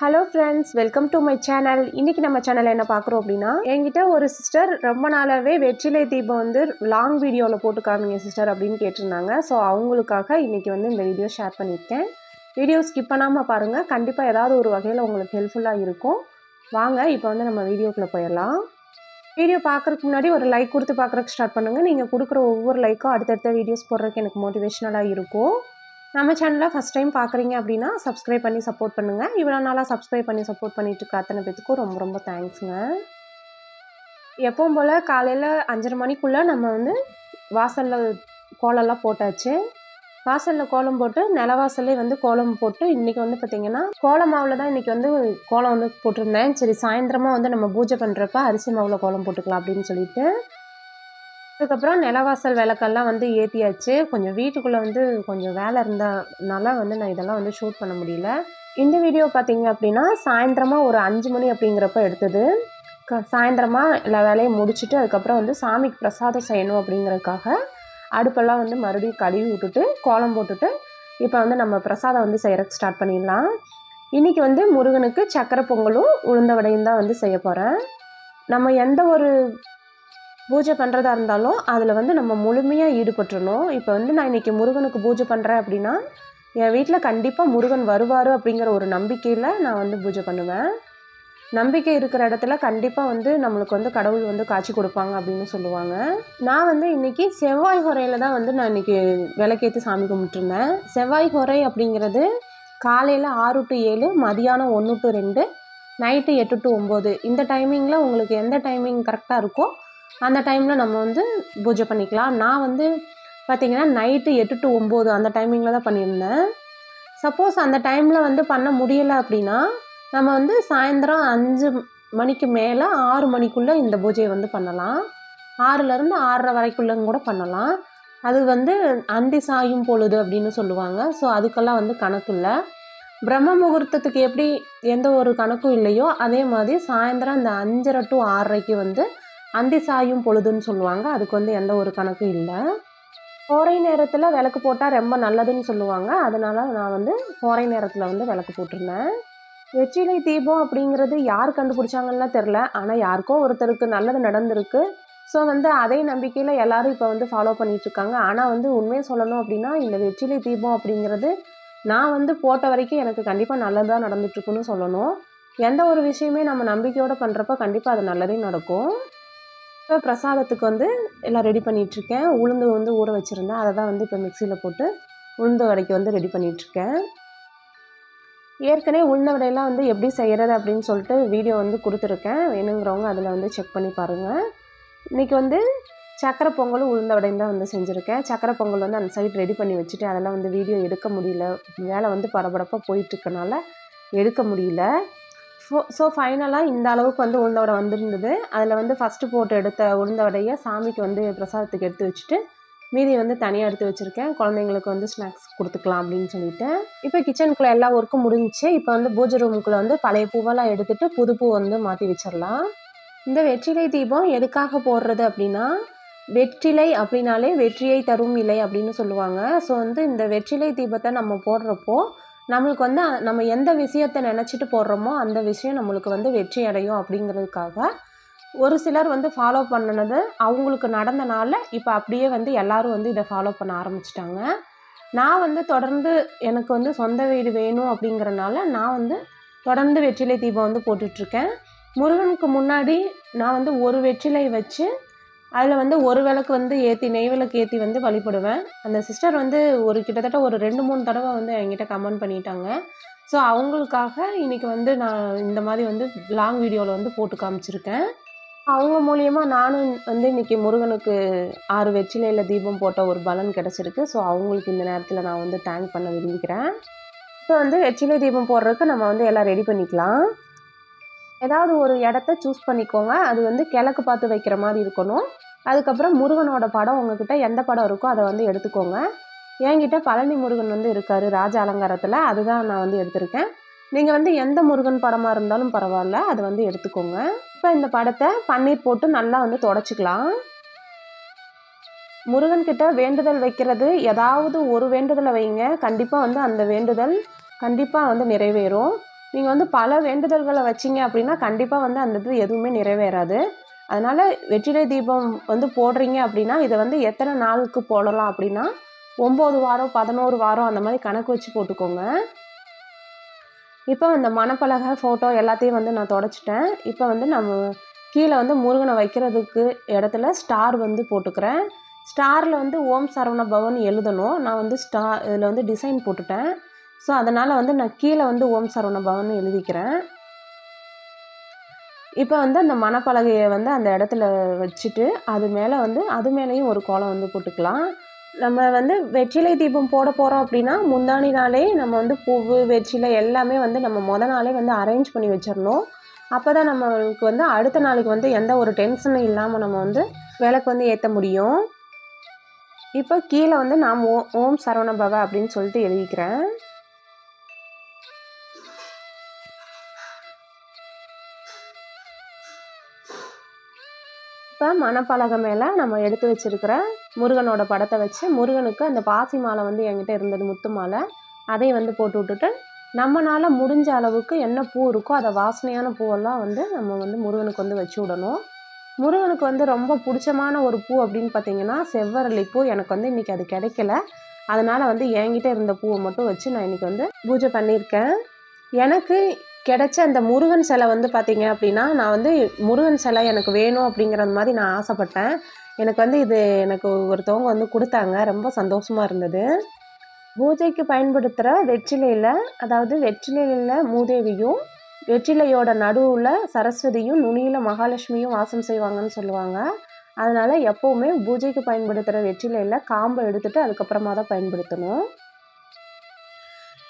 Hello friends welcome to my channel இன்றைக்கி நம்ம சேனலில் என்ன பார்க்குறோம் அப்படின்னா என்கிட்ட ஒரு சிஸ்டர் ரொம்ப நாளாகவே வெற்றிலை தீபம் வந்து லாங் வீடியோவில் போட்டு காமிங்க சிஸ்டர் அப்படின்னு கேட்டிருந்தாங்க. ஸோ அவங்களுக்காக இன்றைக்கி வந்து இந்த வீடியோ ஷேர் பண்ணியிருக்கேன். வீடியோ ஸ்கிப் பண்ணாமல் பாருங்கள் கண்டிப்பாக ஏதாவது ஒரு வகையில் உங்களுக்கு ஹெல்ப்ஃபுல்லாக இருக்கும். வாங்க இப்போ வந்து நம்ம வீடியோக்குள்ளே போயிடலாம். வீடியோ பார்க்குறதுக்கு முன்னாடி ஒரு லைக் கொடுத்து பார்க்குறதுக்கு ஸ்டார்ட் பண்ணுங்கள் நீங்கள் கொடுக்குற ஒவ்வொரு லைக்கும் அடுத்தடுத்த வீடியோஸ் போடுறதுக்கு எனக்கு மோட்டிவேஷ்னலாக இருக்கும். நம்ம சேனலை ஃபஸ்ட் டைம் பார்க்குறீங்க அப்படின்னா சப்ஸ்கிரைப் பண்ணி சப்போர்ட் பண்ணுங்கள் இவ்வளோ நாளாக சப்ஸ்கிரைப் பண்ணி சப்போர்ட் பண்ணிட்டு இருக்க அத்தனை பேத்துக்கும் ரொம்ப ரொம்ப தேங்க்ஸுங்க எப்பவும் போல் காலையில் அஞ்சரை மணிக்குள்ளே நம்ம வந்து வாசலில் கோலம்லாம் போட்டாச்சு. வாசலில் கோலம் போட்டு நிலவாசல்லே வந்து கோலம் போட்டு இன்றைக்கி வந்து பார்த்திங்கன்னா கோலம் மாவில் தான் இன்றைக்கி வந்து கோலம் வந்து போட்டிருந்தேன். சரி சாயந்தரமாக வந்து நம்ம பூஜை பண்ணுறப்ப அரிசி மாவில் கோலம் போட்டுக்கலாம் அப்படின்னு சொல்லிட்டு அதுக்கப்புறம் நிலவாசல் விளக்கெல்லாம் வந்து ஏற்றியாச்சு கொஞ்சம் வீட்டுக்குள்ளே வந்து கொஞ்சம் வேலை இருந்தனால வந்து நான் இதெல்லாம் வந்து ஷூட் பண்ண முடியல. இந்த வீடியோ பார்த்தீங்க அப்படின்னா சாயந்தரமாக ஒரு அஞ்சு மணி அப்படிங்கிறப்ப எடுத்தது. க சாயந்தரமாக எல்லா வேலையும் முடிச்சுட்டு அதுக்கப்புறம் வந்து சாமிக்கு பிரசாதம் செய்யணும் அப்படிங்கிறதுக்காக அடுப்பெல்லாம் வந்து மறுபடியும் கழுவி விட்டுட்டு கோலம் போட்டுட்டு இப்போ வந்து நம்ம பிரசாதம் வந்து செய்கிறக்கு ஸ்டார்ட் பண்ணிடலாம். இன்றைக்கி வந்து முருகனுக்கு சக்கரை பொங்கலும் உளுந்த வடையும் தான் வந்து செய்ய போகிறேன் நம்ம எந்த ஒரு பூஜை பண்ணுறதா இருந்தாலும் அதில் வந்து நம்ம முழுமையாக ஈடுபட்டுறணும். இப்போ வந்து நான் இன்றைக்கி முருகனுக்கு பூஜை பண்ணுறேன் அப்படின்னா என் வீட்டில் கண்டிப்பாக முருகன் வருவார் அப்படிங்கிற ஒரு நம்பிக்கையில் நான் வந்து பூஜை பண்ணுவேன். நம்பிக்கை இருக்கிற இடத்துல கண்டிப்பாக வந்து நம்மளுக்கு வந்து கடவுள் வந்து காட்சி கொடுப்பாங்க அப்படின்னு சொல்லுவாங்க. நான் வந்து இன்றைக்கி செவ்வாய் குறையில் தான் வந்து நான் இன்றைக்கி விளக்கேற்றி சாமி கும்பிட்டுருந்தேன். செவ்வாய் குறை அப்படிங்கிறது காலையில் ஆறு டு ஏழு மதியானம் ஒன்று டு ரெண்டு நைட்டு எட்டு டு ஒம்பது. இந்த டைமிங்கில் உங்களுக்கு எந்த டைமிங் கரெக்டாக இருக்கோ அந்த டைமில் நம்ம வந்து பூஜை பண்ணிக்கலாம். நான் வந்து பார்த்திங்கன்னா நைட்டு எட்டு டு ஒம்பது அந்த டைமிங்கில் தான் பண்ணியிருந்தேன். சப்போஸ் அந்த டைமில் வந்து பண்ண முடியலை அப்படின்னா நம்ம வந்து சாயந்தரம் அஞ்சு மணிக்கு மேலே ஆறு மணிக்குள்ளே இந்த பூஜையை வந்து பண்ணலாம். ஆறுலேருந்து ஆறரை வரைக்குள்ளங்க கூட பண்ணலாம். அது வந்து அந்தி சாயும் பொழுது அப்படின்னு சொல்லுவாங்க. ஸோ அதுக்கெல்லாம் வந்து கணக்கு இல்லை. பிரம்ம முகூர்த்தத்துக்கு எப்படி எந்த ஒரு கணக்கும் இல்லையோ அதே மாதிரி சாயந்தரம் அந்த அஞ்சரை டு ஆறரைக்கு வந்து அந்தி சாயும் பொழுதுன்னு சொல்லுவாங்க. அதுக்கு வந்து எந்த ஒரு கணக்கும் இல்லை. கோரை நேரத்தில் விளக்கு போட்டால் ரொம்ப நல்லதுன்னு சொல்லுவாங்க. அதனால் நான் வந்து கோரை நேரத்தில் வந்து விளக்கு போட்டிருந்தேன். வெற்றிலை தீபம் அப்படிங்கிறது யார் கண்டுபிடிச்சாங்கன்னா தெரில ஆனால் யாருக்கோ ஒருத்தருக்கு நல்லது நடந்திருக்கு. ஸோ வந்து அதே நம்பிக்கையில் எல்லோரும் இப்போ வந்து ஃபாலோ பண்ணிகிட்ருக்காங்க ஆனால் வந்து உண்மையை சொல்லணும் அப்படின்னா இந்த வெற்றிலை தீபம் அப்படிங்கிறது நான் வந்து போட்ட வரைக்கும் எனக்கு கண்டிப்பாக நல்லதாக நடந்துட்டுருக்குன்னு சொல்லணும். எந்த ஒரு விஷயமே நம்ம நம்பிக்கையோடு பண்ணுறப்ப கண்டிப்பாக அது நல்லதே நடக்கும். இப்போ பிரசாதத்துக்கு வந்து எல்லாம் ரெடி பண்ணிகிட்ருக்கேன் உளுந்து வந்து ஊற வச்சுருந்தேன். அதை தான் வந்து இப்போ மிக்சியில் போட்டு உளுந்து வடைக்கு வந்து ரெடி பண்ணிகிட்ருக்கேன் ஏற்கனவே உளுந்த வடையெல்லாம் வந்து எப்படி செய்கிறது அப்படின்னு சொல்லிட்டு வீடியோ வந்து கொடுத்துருக்கேன். வேணுங்கிறவங்க அதில் வந்து செக் பண்ணி பாருங்கள் இன்றைக்கி வந்து சக்கரை பொங்கலும் உளுந்த வடையும் தான் வந்து செஞ்சுருக்கேன். சக்கரை பொங்கல் வந்து அந்த சைட் ரெடி பண்ணி வச்சுட்டு அதெல்லாம் வந்து வீடியோ எடுக்க முடியல. வேலை வந்து பரபரப்பாக போயிட்டுருக்கனால எடுக்க முடியல. ஸோ ஸோ ஃபைனலாக இந்த அளவுக்கு வந்து உளுந்த வடை வந்திருந்தது. அதில் வந்து ஃபஸ்ட்டு போட்டு எடுத்த உளுந்த வடையை சாமிக்கு வந்து பிரசாதத்துக்கு எடுத்து வச்சுட்டு மீதி வந்து தனியாக எடுத்து வச்சுருக்கேன். குழந்தைங்களுக்கு வந்து ஸ்நாக்ஸ் கொடுத்துக்கலாம் அப்படின்னு சொல்லிட்டு. இப்போ கிச்சனுக்குள்ளே எல்லா ஒர்க்கும் முடிஞ்சு இப்போ வந்து பூஜை ரூமுக்குள்ளே வந்து பழைய பூவெல்லாம் எடுத்துகிட்டு புது பூ வந்து மாற்றி வச்சிடலாம். இந்த வெற்றிலை தீபம் எதுக்காக போடுறது அப்படின்னா வெற்றிலை அப்படின்னாலே வெற்றியை தரும் இலை அப்படின்னு சொல்லுவாங்க. ஸோ வந்து இந்த வெற்றிலை தீபத்தை நம்ம போடுறப்போ நம்மளுக்கு வந்து நம்ம எந்த விஷயத்தை நினச்சிட்டு போடுறோமோ அந்த விஷயம் நம்மளுக்கு வந்து வெற்றி அடையும் அப்படிங்கிறதுக்காக ஒரு சிலர் வந்து ஃபாலோ பண்ணினது அவங்களுக்கு நடந்தனால இப்போ அப்படியே வந்து எல்லோரும் வந்து இதை ஃபாலோ பண்ண ஆரம்பிச்சிட்டாங்க. நான் வந்து தொடர்ந்து எனக்கு வந்து சொந்த வீடு வேணும் அப்படிங்கிறனால நான் வந்து தொடர்ந்து வெற்றிலை தீபம் வந்து போட்டுட்ருக்கேன் முருகனுக்கு முன்னாடி நான் வந்து ஒரு வெற்றிலை வச்சு அதில் வந்து ஒரு விளக்கு வந்து ஏற்றி நெய் விளக்கு ஏற்றி வந்து வழிபடுவேன். அந்த சிஸ்டர் வந்து ஒரு கிட்டத்தட்ட ஒரு ரெண்டு மூணு தடவை வந்து என்கிட்ட கமெண்ட் பண்ணிட்டாங்க. ஸோ அவங்களுக்காக இன்றைக்கி வந்து நான் இந்த மாதிரி வந்து லாங் வீடியோவில் வந்து போட்டு காமிச்சிருக்கேன். அவங்க மூலியமாக நானும் வந்து இன்றைக்கி முருகனுக்கு ஆறு வெற்றிலையில் தீபம் போட்ட ஒரு பலன் கிடச்சிருக்கு. ஸோ அவங்களுக்கு இந்த நேரத்தில் நான் வந்து தேங்க் பண்ண விரும்பிக்கிறேன் ஸோ வந்து வெற்றிலை தீபம் போடுறதுக்கு நம்ம வந்து எல்லாம் ரெடி பண்ணிக்கலாம். ஏதாவது ஒரு இடத்த சூஸ் பண்ணிக்கோங்க. அது வந்து கிழக்கு பார்த்து வைக்கிற மாதிரி இருக்கணும். அதுக்கப்புறம் முருகனோட படம் உங்ககிட்ட எந்த படம் இருக்கோ அதை வந்து எடுத்துக்கோங்க. என்கிட்ட பழனி முருகன் வந்து இருக்கார் ராஜ அலங்காரத்தில். அதுதான் நான் வந்து எடுத்திருக்கேன். நீங்கள் வந்து எந்த முருகன் படமாக இருந்தாலும் பரவாயில்ல அதை வந்து எடுத்துக்கோங்க. இப்போ இந்த படத்தை பன்னீர் போட்டு நல்லா வந்து தொடச்சிக்கலாம். முருகன்கிட்ட வேண்டுதல் வைக்கிறது ஏதாவது ஒரு வேண்டுதலை வைங்க. கண்டிப்பாக வந்து அந்த வேண்டுதல் கண்டிப்பாக வந்து நிறைவேறும். நீங்கள் வந்து பல வேண்டுதல்களை வச்சிங்க அப்படின்னா கண்டிப்பாக வந்து அந்த இது எதுவுமே நிறைவேறாது. அதனால் வெற்றிலை தீபம் வந்து போடுறீங்க அப்படின்னா இதை வந்து எத்தனை நாளுக்கு போடலாம் அப்படின்னா ஒம்பது வாரம் பதினோரு வாரம் அந்த மாதிரி கணக்கு வச்சு போட்டுக்கோங்க. இப்போ அந்த மணப்பலகை ஃபோட்டோ எல்லாத்தையும் வந்து நான் தொடச்சிட்டேன். இப்போ வந்து நம்ம கீழே வந்து முருகனை வைக்கிறதுக்கு இடத்துல ஸ்டார் வந்து போட்டுக்கிறேன். ஸ்டாரில் வந்து ஓம் சரவண பவன் எழுதணும். நான் வந்து ஸ்டா இதில் வந்து டிசைன் போட்டுட்டேன். ஸோ அதனால் வந்து நான் கீழே வந்து ஓம் சரவண பவன் எழுதிக்கிறேன். இப்போ வந்து அந்த மணப்பலகையை வந்து அந்த இடத்துல வச்சுட்டு அது மேலே வந்து அது மேலேயும் ஒரு கோலம் வந்து போட்டுக்கலாம். நம்ம வந்து வெற்றிலை தீபம் போட போகிறோம் அப்படின்னா முந்தானி நாளே நம்ம வந்து பூவு வெற்றிலை எல்லாமே வந்து நம்ம முத நாளே வந்து அரேஞ்ச் பண்ணி வச்சிடணும். அப்போ தான் நம்மளுக்கு வந்து அடுத்த நாளைக்கு வந்து எந்த ஒரு டென்ஷனும் இல்லாமல் நம்ம வந்து விளக்கு வந்து ஏற்ற முடியும். இப்போ கீழே வந்து நான் ஓ ஓம் சரவண பவ அப்படின்னு சொல்லிட்டு எழுதிக்கிறேன். இப்போ மணப்பலகை மேலே நம்ம எடுத்து வச்சுருக்கிற முருகனோட படத்தை வச்சு முருகனுக்கு அந்த பாசி மாலை வந்து என்கிட்ட இருந்தது முத்து மாலை. அதை வந்து போட்டு விட்டுட்டு நம்மளால் முடிஞ்ச அளவுக்கு என்ன பூ இருக்கோ அதை வாசனையான பூவெல்லாம் வந்து நம்ம வந்து முருகனுக்கு வந்து வச்சு விடணும். முருகனுக்கு வந்து ரொம்ப பிடிச்சமான ஒரு பூ அப்படின்னு பார்த்தீங்கன்னா செவ்வரளி பூ எனக்கு வந்து இன்றைக்கி அது கிடைக்கல. அதனால் வந்து என்கிட்ட இருந்த பூவை மட்டும் வச்சு நான் இன்றைக்கி வந்து பூஜை பண்ணியிருக்கேன். எனக்கு கிடைச்ச அந்த முருகன் சிலை வந்து பார்த்தீங்க அப்படின்னா நான் வந்து முருகன் சிலை எனக்கு வேணும் அப்படிங்கிறது மாதிரி நான் ஆசைப்பட்டேன். எனக்கு வந்து இது எனக்கு ஒருத்தவங்க வந்து கொடுத்தாங்க. ரொம்ப சந்தோஷமாக இருந்தது. பூஜைக்கு பயன்படுத்துகிற வெற்றிலையில் அதாவது வெற்றிலையில் மூதேவியும் வெற்றிலையோட நடுவில் சரஸ்வதியும் நுனியில் மகாலட்சுமியும் வாசம் செய்வாங்கன்னு சொல்லுவாங்க. அதனால் எப்போவுமே பூஜைக்கு பயன்படுத்துகிற வெற்றிலையில் காம்பை எடுத்துகிட்டு அதுக்கப்புறமா தான் பயன்படுத்தணும்.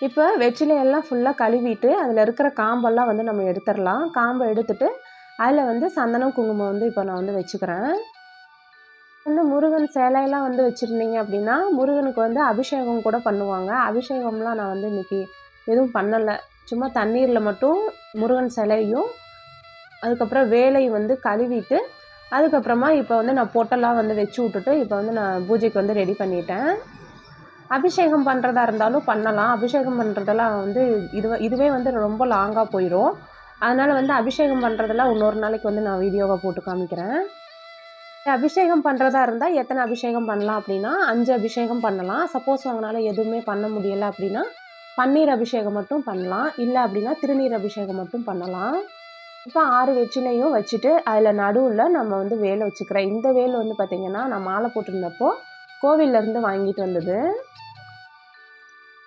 இப்போ வெற்றிலையெல்லாம் ஃபுல்லாக கழுவிட்டு அதில் இருக்கிற காம்பெல்லாம் வந்து நம்ம எடுத்துடலாம். காம்பை எடுத்துட்டு அதில் வந்து சந்தனம் குங்குமம் வந்து இப்போ நான் வந்து வச்சுக்கிறேன். வந்து முருகன் சேலையெல்லாம் வந்து வச்சுருந்தீங்க அப்படின்னா முருகனுக்கு வந்து அபிஷேகம் கூட பண்ணுவாங்க. அபிஷேகம்லாம் நான் வந்து இன்றைக்கி எதுவும் பண்ணலை. சும்மா தண்ணீரில் மட்டும் முருகன் சிலையும் அதுக்கப்புறம் வேலையும் வந்து கழுவிட்டு அதுக்கப்புறமா இப்போ வந்து நான் பொட்டெல்லாம் வந்து வச்சு விட்டுட்டு இப்போ வந்து நான் பூஜைக்கு வந்து ரெடி பண்ணிட்டேன். அபிஷேகம் பண்ணுறதா இருந்தாலும் பண்ணலாம். அபிஷேகம் பண்ணுறதெல்லாம் வந்து இது இதுவே வந்து ரொம்ப லாங்காக போயிடும் அதனால் வந்து அபிஷேகம் பண்ணுறதெல்லாம் இன்னொரு நாளைக்கு வந்து நான் வீடியோவை போட்டு காமிக்கிறேன். அபிஷேகம் பண்ணுறதா இருந்தால் எத்தனை அபிஷேகம் பண்ணலாம் அப்படின்னா அஞ்சு அபிஷேகம் பண்ணலாம். சப்போஸ் அவங்களால எதுவுமே பண்ண முடியலை அப்படின்னா பன்னீர் அபிஷேகம் மட்டும் பண்ணலாம். இல்லை அப்படின்னா திருநீர் அபிஷேகம் மட்டும் பண்ணலாம். இப்போ ஆறு வெற்றிலையும் வச்சுட்டு அதில் நடுவில் நம்ம வந்து வேலை வச்சுக்கிறேன் இந்த வேல் வந்து பார்த்திங்கன்னா நான் மாலை போட்டிருந்தப்போ கோவில்லேருந்து வாங்கிட்டு வந்தது.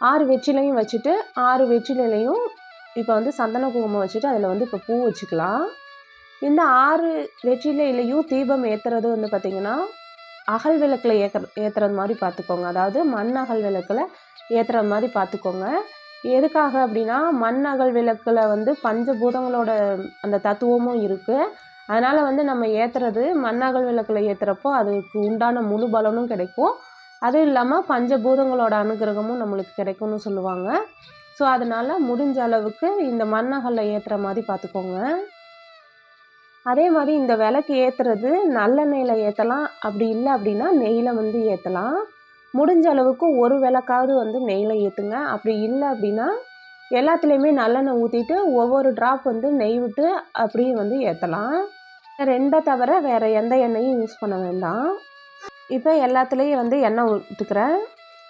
ஆறு வெற்றிலையும் வச்சுட்டு ஆறு வெற்றிலையும் இப்போ வந்து சந்தன குங்குமம் வச்சுட்டு அதில் வந்து இப்போ பூ வச்சுக்கலாம். இந்த ஆறு வெற்றிலையிலையும் தீபம் ஏற்றுறது வந்து பார்த்திங்கன்னா அகல் விளக்கில் ஏற்ற ஏற்றுறது மாதிரி பார்த்துக்கோங்க அதாவது மண் அகல் விளக்கில் ஏற்றுற மாதிரி பார்த்துக்கோங்க எதுக்காக அப்படின்னா மண் அகல் விளக்கில் வந்து பஞ்சபூதங்களோட அந்த தத்துவமும் இருக்குது அதனால் வந்து நம்ம ஏற்றுறது மண் விளக்கில் ஏற்றுறப்போ அதுக்கு உண்டான முழு பலனும் கிடைக்கும். அதுவும் இல்லாமல் பஞ்சபூதங்களோட அனுகிரகமும் நம்மளுக்கு கிடைக்கும்னு சொல்லுவாங்க. ஸோ அதனால் முடிஞ்ச அளவுக்கு இந்த மண்ணகலில் ஏற்றுற மாதிரி பார்த்துக்கோங்க அதே மாதிரி இந்த விளக்கு ஏற்றுறது நல்லெண்ணெயில் ஏற்றலாம் அப்படி இல்லை அப்படின்னா நெய்யில் வந்து ஏற்றலாம் முடிஞ்ச அளவுக்கு ஒரு விளக்காவது வந்து நெய்யில் ஏற்றுங்க அப்படி இல்லை அப்படின்னா எல்லாத்துலேயுமே நல்லெண்ணெய் ஊற்றிட்டு ஒவ்வொரு ட்ராப் வந்து நெய் விட்டு அப்படியே வந்து ஏற்றலாம் ரெண்டை தவிர வேறு எந்த எண்ணெயும் யூஸ் பண்ண வேண்டாம். இப்போ எல்லாத்துலேயும் வந்து எண்ணெய் விட்டுக்கிறேன்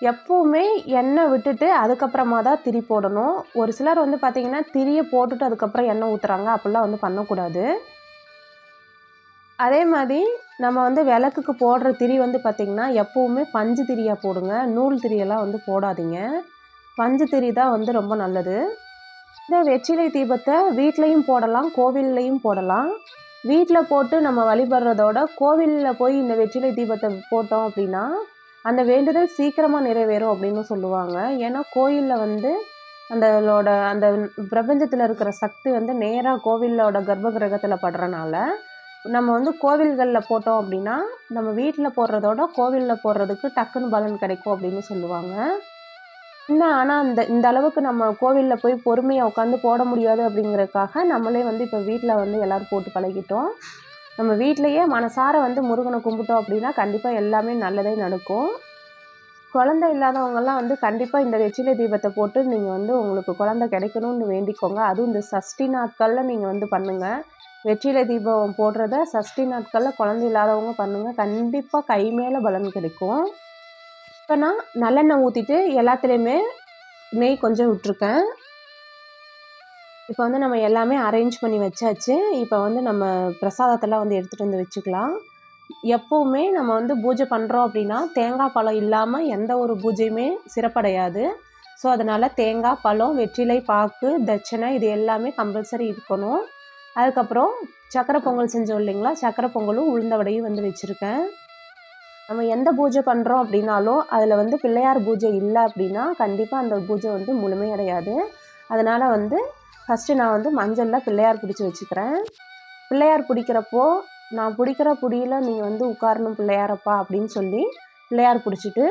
எப்போவுமே எண்ணெய் விட்டுட்டு அதுக்கப்புறமா தான் திரி போடணும். ஒரு சிலர் வந்து பார்த்திங்கன்னா திரியை போட்டுட்டு அதுக்கப்புறம் எண்ணெய் ஊற்றுறாங்க அப்படிலாம் வந்து பண்ணக்கூடாது. அதே மாதிரி நம்ம வந்து விளக்குக்கு போடுற திரி வந்து பார்த்திங்கன்னா எப்போவுமே பஞ்சு திரியாக போடுங்க. நூல் திரியெல்லாம் வந்து போடாதீங்க. பஞ்சு திரி தான் வந்து ரொம்ப நல்லது. இந்த வெற்றிலை தீபத்தை வீட்லேயும் போடலாம் கோவில்லையும் போடலாம். வீட்டில் போட்டு நம்ம வழிபடுறதோட கோவிலில் போய் இந்த வெற்றிலை தீபத்தை போட்டோம் அப்படின்னா அந்த வேண்டுதல் சீக்கிரமாக நிறைவேறும் அப்படின்னு சொல்லுவாங்க. ஏன்னா கோயிலில் வந்து அந்தளோட அந்த பிரபஞ்சத்தில் இருக்கிற சக்தி வந்து நேராக கோவிலோட கர்ப்ப கிரகத்தில் படுறனால நம்ம வந்து கோவில்களில் போட்டோம் அப்படின்னா நம்ம வீட்டில் போடுறதோட கோவிலில் போடுறதுக்கு டக்குன்னு பலன் கிடைக்கும் அப்படின்னு சொல்லுவாங்க. என்ன ஆனால் இந்த இந்த அளவுக்கு நம்ம கோவிலில் போய் பொறுமையாக உட்காந்து போட முடியாது அப்படிங்கிறதுக்காக நம்மளே வந்து இப்போ வீட்டில் வந்து எல்லோரும் போட்டு பழகிட்டோம். நம்ம வீட்டிலையே மனசார வந்து முருகனை கும்பிட்டோம் அப்படின்னா கண்டிப்பாக எல்லாமே நல்லதே நடக்கும். குழந்தை இல்லாதவங்கெல்லாம் வந்து கண்டிப்பாக இந்த வெற்றிலை தீபத்தை போட்டு நீங்கள் வந்து உங்களுக்கு குழந்த கிடைக்கணும்னு வேண்டிக்கோங்க. அதுவும் இந்த சஷ்டி நாட்களில் நீங்கள் வந்து பண்ணுங்கள் வெற்றிலை தீபம் போடுறத சஷ்டி நாட்களில் குழந்தை இல்லாதவங்க பண்ணுங்கள் கண்டிப்பாக கை மேலே பலன் கிடைக்கும். இப்போ நான் நல்லெண்ணெய் ஊற்றிட்டு எல்லாத்துலேயுமே நெய் கொஞ்சம் விட்ருக்கேன் இப்போ வந்து நம்ம எல்லாமே அரேஞ்ச் பண்ணி வச்சாச்சு. இப்போ வந்து நம்ம பிரசாதத்தெல்லாம் வந்து எடுத்துகிட்டு வந்து வச்சுக்கலாம். எப்போவுமே நம்ம வந்து பூஜை பண்ணுறோம் அப்படின்னா தேங்காய் பழம் இல்லாமல் எந்த ஒரு பூஜையுமே சிறப்படையாது. ஸோ அதனால் தேங்காய் பழம் வெற்றிலை பாக்கு தட்சணை இது எல்லாமே கம்பல்சரி இருக்கணும். அதுக்கப்புறம் சக்கரை பொங்கல் செஞ்சோம் இல்லைங்களா? சக்கரை பொங்கலும் உளுந்த வடையும் வந்து வச்சுருக்கேன். நம்ம எந்த பூஜை பண்ணுறோம் அப்படின்னாலும் அதில் வந்து பிள்ளையார் பூஜை இல்லை அப்படின்னா கண்டிப்பாக அந்த பூஜை வந்து முழுமையடையாது. அதனால் வந்து ஃபஸ்ட்டு நான் வந்து மஞ்சளில் பிள்ளையார் பிடிச்சி வச்சுக்கிறேன். பிள்ளையார் பிடிக்கிறப்போ நான் பிடிக்கிற பிடியில் நீங்கள் வந்து உட்காரணும் பிள்ளையாரப்பா அப்படின்னு சொல்லி பிள்ளையார் பிடிச்சிட்டு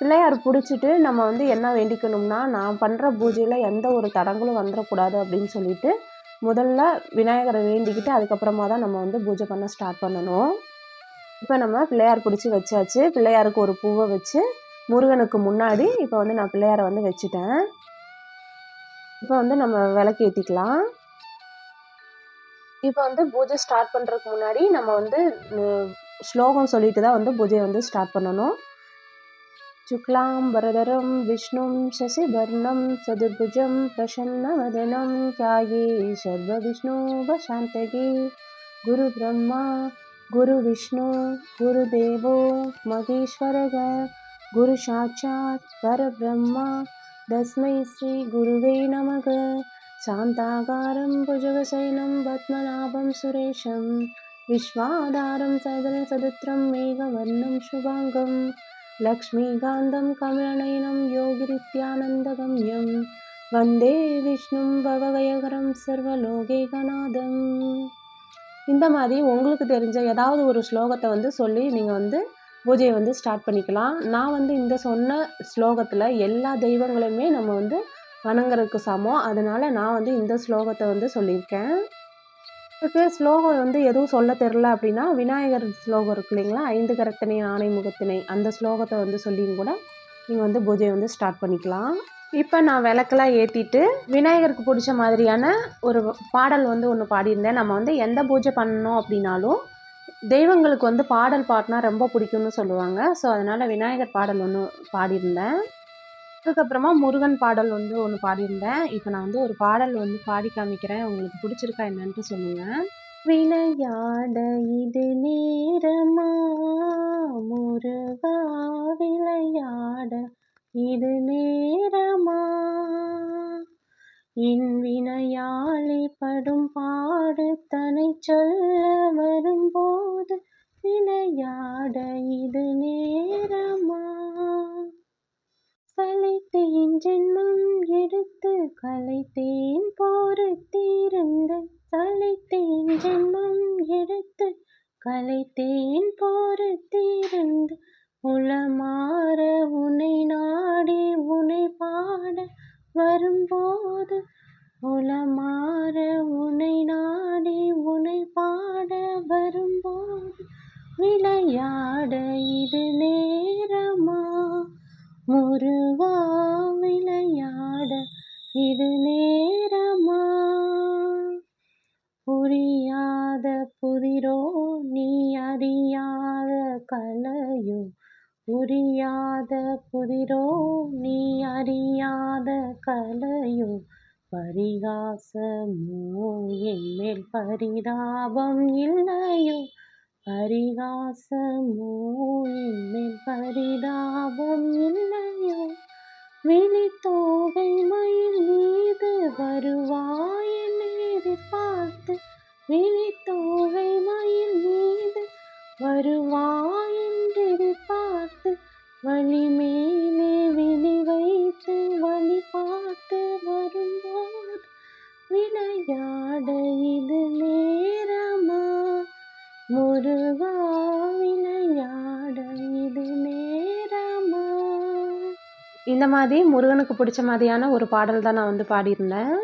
பிள்ளையார் பிடிச்சிட்டு நம்ம வந்து என்ன வேண்டிக்கணும்னா நான் பண்ணுற பூஜையில் எந்த ஒரு தடங்களும் வந்துடக்கூடாது அப்படின்னு சொல்லிட்டு முதல்ல விநாயகரை வேண்டிக்கிட்டு அதுக்கப்புறமா தான் நம்ம வந்து பூஜை பண்ண ஸ்டார்ட் பண்ணணும். இப்போ நம்ம பிள்ளையார் பிடிச்சி வச்சாச்சு. பிள்ளையாருக்கு ஒரு பூவை வச்சு முருகனுக்கு முன்னாடி இப்போ வந்து நான் பிள்ளையாரை வந்து வச்சுட்டேன். இப்போ வந்து நம்ம விளக்கு ஏற்றிக்கலாம் இப்போ வந்து பூஜை ஸ்டார்ட் பண்ணுறதுக்கு முன்னாடி நம்ம வந்து ஸ்லோகம் சொல்லிட்டு தான் வந்து பூஜையை வந்து ஸ்டார்ட் பண்ணணும். சுக்லாம் பரதரம் விஷ்ணும் சசிவர்ணம் சதுர்புஜம் பிரசன்னவதனம் தியாகி சர்வ விஷ்ணு சாந்தகி குரு பிரம்மா गुरुविष्णु गुरुदेवो महेश्वरः गुरुसाक्षात् परब्रह्मा। तस्मै श्रीगुरुवे नमः। शान्ताकारं भुजवसैनं पद्मनाभं सुरेशं। विश्वाधारं सदनसदुत्रं मेघवर्णं शुभाङ्गं। लक्ष्मीकान्तं कमलनयनं योगिरित्यानन्दगम्यं वन्दे विष्णुं भवभयकरं सर्वलोकेकनादम्। இந்த மாதிரி உங்களுக்கு தெரிஞ்ச ஏதாவது ஒரு ஸ்லோகத்தை வந்து சொல்லி நீங்கள் வந்து பூஜையை வந்து ஸ்டார்ட் பண்ணிக்கலாம். நான் வந்து இந்த சொன்ன ஸ்லோகத்தில் எல்லா தெய்வங்களையுமே நம்ம வந்து வணங்குறதுக்கு சமம். அதனால் நான் வந்து இந்த ஸ்லோகத்தை வந்து சொல்லியிருக்கேன். இதுக்கு ஸ்லோகம் வந்து எதுவும் சொல்ல தெரில அப்படின்னா விநாயகர் ஸ்லோகம் இருக்கு இல்லைங்களா? ஐந்து கரத்தினை ஆணை முகத்தினை அந்த ஸ்லோகத்தை வந்து சொல்லியும் கூட நீங்கள் வந்து பூஜையை வந்து ஸ்டார்ட் பண்ணிக்கலாம். இப்போ நான் விளக்கெல்லாம் ஏற்றிட்டு விநாயகருக்கு பிடிச்ச மாதிரியான ஒரு பாடல் வந்து ஒன்று பாடியிருந்தேன். நம்ம வந்து எந்த பூஜை பண்ணோம் அப்படின்னாலும் தெய்வங்களுக்கு வந்து பாடல் பாடினா ரொம்ப பிடிக்கும்னு சொல்லுவாங்க. ஸோ அதனால் விநாயகர் பாடல் ஒன்று பாடியிருந்தேன். அதுக்கப்புறமா முருகன் பாடல் வந்து ஒன்று பாடியிருந்தேன். இப்போ நான் வந்து ஒரு பாடல் வந்து பாடி காமிக்கிறேன். உங்களுக்கு பிடிச்சிருக்கா என்னன்ட்டு சொல்லுங்கள் விளையாட இது நேரமா? முருகா விளையாட இது நேரமா? இன் வினையாளி படும் பாடு தனை சொல்ல வரும்போது விளையாட இது நேரமா? சலைத்தேன் ஜென்மம் எடுத்து கலைத்தேன் போரத்தீருந்த சலைத்தேன் ஜென்மம் எடுத்து கலைத்தேன் போரத்தீருந்து உளமாற உனை நாடி உனை பாட வரும்போது உலமாற உனை நாடி உனை பாட வரும்போது விளையாட இது நேரமா? முருகா விளையாட இது நேரமா? புரியாத புதிரோ நீ அறியாத கலையோ புரியாத புதிரோ நீ அறியாத கலையோ பரிகாசமோ என்மேல் பரிதாபம் இல்லையோ? பரிகாசமோ என்மேல் பரிதாபம் இல்லையோ? விழித்த மாதிரி முருகனுக்கு பிடிச்ச மாதிரியான ஒரு பாடல் தான் நான் வந்து பாடியிருந்தேன்.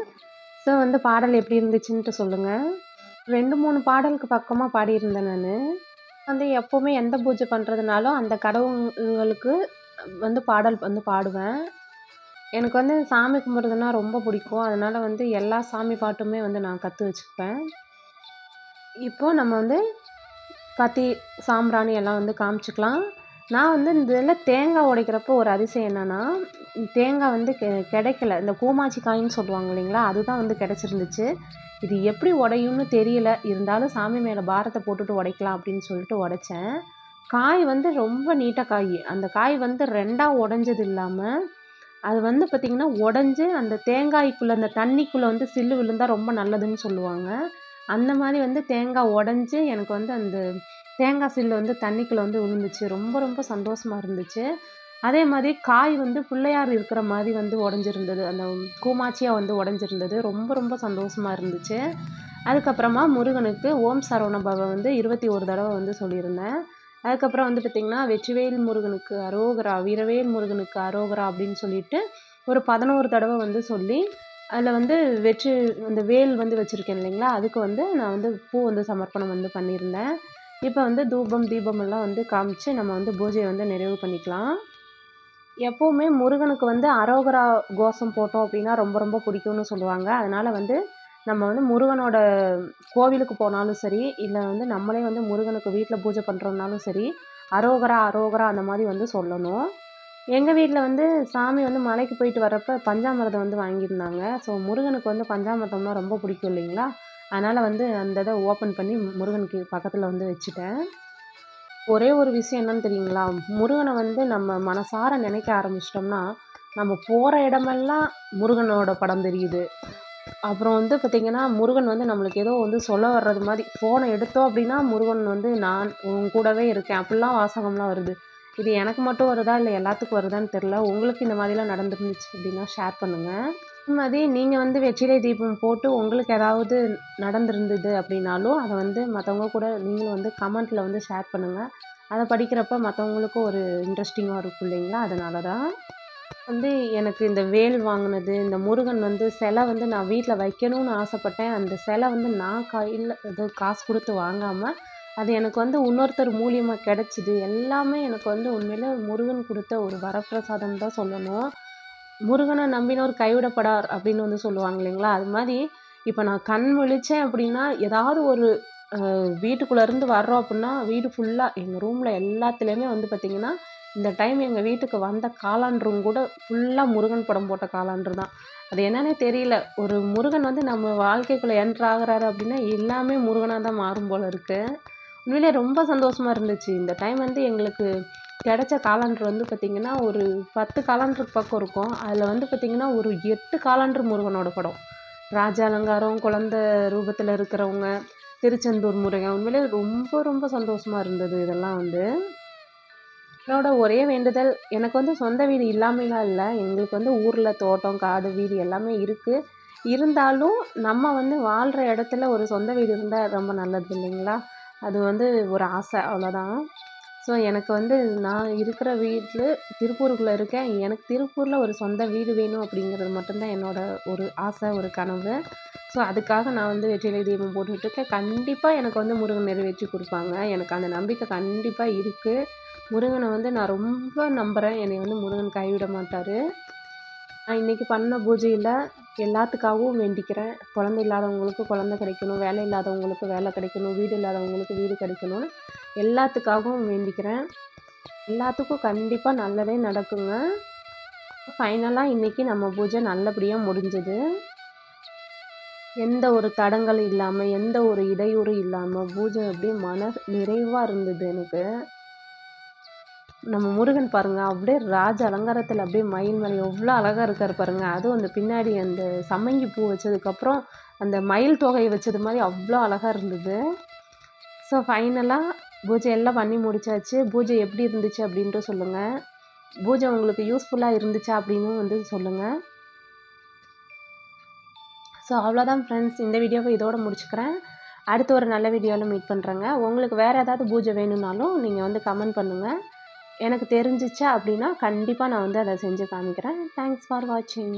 ஸோ வந்து பாடல் எப்படி இருந்துச்சுன்ட்டு சொல்லுங்கள் ரெண்டு மூணு பாடலுக்கு பக்கமாக பாடியிருந்தேன் நான். வந்து எப்போவுமே எந்த பூஜை பண்ணுறதுனாலும் அந்த கடவுள்களுக்கு வந்து பாடல் வந்து பாடுவேன். எனக்கு வந்து சாமி கும்பிட்றதுனா ரொம்ப பிடிக்கும். அதனால் வந்து எல்லா சாமி பாட்டுமே வந்து நான் கற்று வச்சுப்பேன். இப்போது நம்ம வந்து பத்தி சாம்பிராணி எல்லாம் வந்து காமிச்சிக்கலாம். நான் வந்து இந்த இதில் தேங்காய் உடைக்கிறப்போ ஒரு அதிசயம் என்னென்னா தேங்காய் வந்து கெ கிடைக்கல. இந்த கூமாச்சி காயின்னு சொல்லுவாங்க இல்லைங்களா? அதுதான் வந்து கிடச்சிருந்துச்சு. இது எப்படி உடையும்னு தெரியல. இருந்தாலும் சாமி மேலே பாரத்தை போட்டுட்டு உடைக்கலாம் அப்படின்னு சொல்லிட்டு உடைச்சேன். காய் வந்து ரொம்ப நீட்டாக காய். அந்த காய் வந்து ரெண்டாக உடஞ்சது இல்லாமல் அது வந்து பார்த்திங்கன்னா உடஞ்சி அந்த தேங்காய்க்குள்ளே அந்த தண்ணிக்குள்ளே வந்து சில்லு விழுந்தால் ரொம்ப நல்லதுன்னு சொல்லுவாங்க. அந்த மாதிரி வந்து தேங்காய் உடஞ்சி எனக்கு வந்து அந்த தேங்காய் சில்லு வந்து தண்ணிக்குள்ளே வந்து விழுந்துச்சு ரொம்ப ரொம்ப சந்தோஷமாக இருந்துச்சு. அதே மாதிரி காய் வந்து பிள்ளையார் இருக்கிற மாதிரி வந்து உடஞ்சிருந்தது. அந்த கூமாச்சியாக வந்து உடஞ்சிருந்தது. ரொம்ப ரொம்ப சந்தோஷமாக இருந்துச்சு. அதுக்கப்புறமா முருகனுக்கு ஓம் சரவண பவ வந்து இருபத்தி ஒரு தடவை வந்து சொல்லியிருந்தேன். அதுக்கப்புறம் வந்து பார்த்திங்கன்னா வெற்றிவேல் முருகனுக்கு அரோகரா வீரவேல் முருகனுக்கு அரோகரா அப்படின்னு சொல்லிட்டு ஒரு பதினோரு தடவை வந்து சொல்லி அதில் வந்து வெற்றி அந்த வேல் வந்து வச்சுருக்கேன் இல்லைங்களா? அதுக்கு வந்து நான் வந்து பூ வந்து சமர்ப்பணம் வந்து பண்ணியிருந்தேன். இப்போ வந்து தூபம் தீபம் எல்லாம் வந்து காமிச்சு நம்ம வந்து பூஜையை வந்து நிறைவு பண்ணிக்கலாம். எப்போவுமே முருகனுக்கு வந்து அரோகரா கோஷம் போட்டோம் அப்படின்னா ரொம்ப ரொம்ப பிடிக்கும்னு சொல்லுவாங்க. அதனால் வந்து நம்ம வந்து முருகனோட கோவிலுக்கு போனாலும் சரி இல்லை வந்து நம்மளே வந்து முருகனுக்கு வீட்டில் பூஜை பண்ணுறோம்னாலும் சரி அரோகரா அரோகரா அந்த மாதிரி வந்து சொல்லணும். எங்கள் வீட்டில் வந்து சாமி வந்து மலைக்கு போயிட்டு வரப்போ பஞ்சாமிரதம் வந்து வாங்கியிருந்தாங்க. ஸோ முருகனுக்கு வந்து பஞ்சாமிரதம்னா ரொம்ப பிடிக்கும் இல்லைங்களா? அதனால் வந்து அந்த இதை ஓப்பன் பண்ணி முருகனுக்கு பக்கத்தில் வந்து வச்சுட்டேன். ஒரே ஒரு விஷயம் என்னன்னு தெரியுங்களா? முருகனை வந்து நம்ம மனசார நினைக்க ஆரம்பிச்சிட்டோம்னா நம்ம போகிற இடமெல்லாம் முருகனோட படம் தெரியுது. அப்புறம் வந்து பார்த்திங்கன்னா முருகன் வந்து நம்மளுக்கு ஏதோ வந்து சொல்ல வர்றது மாதிரி ஃபோனை எடுத்தோம் அப்படின்னா முருகன் வந்து நான் உன் கூடவே இருக்கேன். அப்படிலாம் வாசகம்லாம் வருது. இது எனக்கு மட்டும் வருதா இல்லை எல்லாத்துக்கும் வருதான்னு தெரில உங்களுக்கு இந்த மாதிரிலாம் நடந்துருந்துச்சு அப்படின்னா ஷேர் பண்ணுங்கள் மாதிரி நீங்கள் வந்து வெற்றிலை தீபம் போட்டு உங்களுக்கு ஏதாவது நடந்திருந்தது அப்படின்னாலும் அதை வந்து மற்றவங்க கூட நீங்களும் வந்து கமெண்ட்டில் வந்து ஷேர் பண்ணுங்கள் அதை படிக்கிறப்ப மற்றவங்களுக்கும் ஒரு இன்ட்ரெஸ்டிங்காக இருக்கும் இல்லைங்களா? அதனால தான் வந்து எனக்கு இந்த வேல் வாங்கினது இந்த முருகன் வந்து சிலை வந்து நான் வீட்டில் வைக்கணும்னு ஆசைப்பட்டேன். அந்த சிலை வந்து நான் கையில் இது காசு கொடுத்து வாங்காமல் அது எனக்கு வந்து இன்னொருத்தர் மூலியமாக கிடச்சிது. எல்லாமே எனக்கு வந்து உண்மையில் முருகன் கொடுத்த ஒரு வரப்பிரசாதம் தான் சொல்லணும். முருகனை நம்பினோர் கைவிடப்படார் அப்படின்னு வந்து சொல்லுவாங்க இல்லைங்களா? அது மாதிரி இப்போ நான் கண் விழித்தேன் அப்படின்னா ஏதாவது ஒரு வீட்டுக்குள்ளேருந்து வர்றோம் அப்படின்னா வீடு ஃபுல்லாக எங்கள் ரூமில் எல்லாத்துலேயுமே வந்து பார்த்திங்கன்னா இந்த டைம் எங்கள் வீட்டுக்கு வந்த காலாண்டரும் கூட ஃபுல்லாக முருகன் படம் போட்ட காலாண்டர் தான். அது என்னன்னே தெரியல. ஒரு முருகன் வந்து நம்ம வாழ்க்கைக்குள்ளே என்ட்ரு ஆகிறாரு அப்படின்னா எல்லாமே முருகனாக தான் மாறும் போல் இருக்குது உண்மையிலே ரொம்ப சந்தோஷமாக இருந்துச்சு. இந்த டைம் வந்து எங்களுக்கு கிடைச்ச காலாண்டர் வந்து பார்த்திங்கன்னா ஒரு பத்து காலாண்டருக்கு பக்கம் இருக்கும். அதில் வந்து பார்த்திங்கன்னா ஒரு எட்டு காலாண்டர் முருகனோட படம். ராஜ அலங்காரம் குழந்த ரூபத்தில் இருக்கிறவங்க திருச்செந்தூர் முருகன் உண்மையிலே ரொம்ப ரொம்ப சந்தோஷமாக இருந்தது இதெல்லாம் வந்து. என்னோட ஒரே வேண்டுதல் எனக்கு வந்து சொந்த வீடு இல்லாமலாம் இல்லை. எங்களுக்கு வந்து ஊரில் தோட்டம் காடு வீடு எல்லாமே இருக்குது இருந்தாலும் நம்ம வந்து வாழ்கிற இடத்துல ஒரு சொந்த வீடு இருந்தால் ரொம்ப நல்லது இல்லைங்களா? அது வந்து ஒரு ஆசை அவ்வளோதான் ஸோ எனக்கு வந்து நான் இருக்கிற வீட்டில் திருப்பூருக்குள்ளே இருக்கேன். எனக்கு திருப்பூரில் ஒரு சொந்த வீடு வேணும் அப்படிங்கிறது மட்டும்தான் என்னோடய ஒரு ஆசை ஒரு கனவு. ஸோ அதுக்காக நான் வந்து வெற்றிலை தீபம் இருக்கேன். கண்டிப்பாக எனக்கு வந்து முருகன் நிறைவேற்றி கொடுப்பாங்க. எனக்கு அந்த நம்பிக்கை கண்டிப்பாக இருக்குது முருகனை வந்து நான் ரொம்ப நம்புகிறேன் என்னை வந்து முருகன் கைவிட மாட்டார். நான் இன்றைக்கி பண்ண பூஜையில் எல்லாத்துக்காகவும் வேண்டிக்கிறேன். குழந்தை இல்லாதவங்களுக்கு குழந்த கிடைக்கணும். வேலை இல்லாதவங்களுக்கு வேலை கிடைக்கணும். வீடு இல்லாதவங்களுக்கு வீடு கிடைக்கணும். எல்லாத்துக்காகவும் வேண்டிக்கிறேன். எல்லாத்துக்கும் கண்டிப்பாக நல்லதே நடக்குங்க. ஃபைனலாக இன்றைக்கி நம்ம பூஜை நல்லபடியாக முடிஞ்சது. எந்த ஒரு தடங்கள் இல்லாமல் எந்த ஒரு இடையூறு இல்லாமல் பூஜை அப்படியே மன நிறைவாக இருந்தது எனக்கு. நம்ம முருகன் பாருங்கள் அப்படியே ராஜ அலங்காரத்தில் அப்படியே மயில் மேலே எவ்வளோ அழகாக இருக்கார் பாருங்கள் அதுவும் அந்த பின்னாடி அந்த சம்மங்கி பூ வச்சதுக்கப்புறம் அந்த மயில் தொகையை வச்சது மாதிரி அவ்வளோ அழகாக இருந்தது. ஸோ ஃபைனலாக பூஜை எல்லாம் பண்ணி முடிச்சாச்சு. பூஜை எப்படி இருந்துச்சு அப்படின்ட்டு சொல்லுங்கள் பூஜை உங்களுக்கு யூஸ்ஃபுல்லாக இருந்துச்சா அப்படின்னு வந்து சொல்லுங்கள் ஸோ அவ்வளோதான் ஃப்ரெண்ட்ஸ் இந்த வீடியோவை இதோடு முடிச்சுக்கிறேன். அடுத்து ஒரு நல்ல வீடியோவில் மீட் பண்ணுறேங்க உங்களுக்கு வேறு ஏதாவது பூஜை வேணும்னாலும் நீங்கள் வந்து கமெண்ட் பண்ணுங்கள் எனக்கு தெரிஞ்சிச்சா அப்படின்னா கண்டிப்பாக நான் வந்து அதை செஞ்சு காமிக்கிறேன். தேங்க்ஸ் ஃபார் வாட்சிங்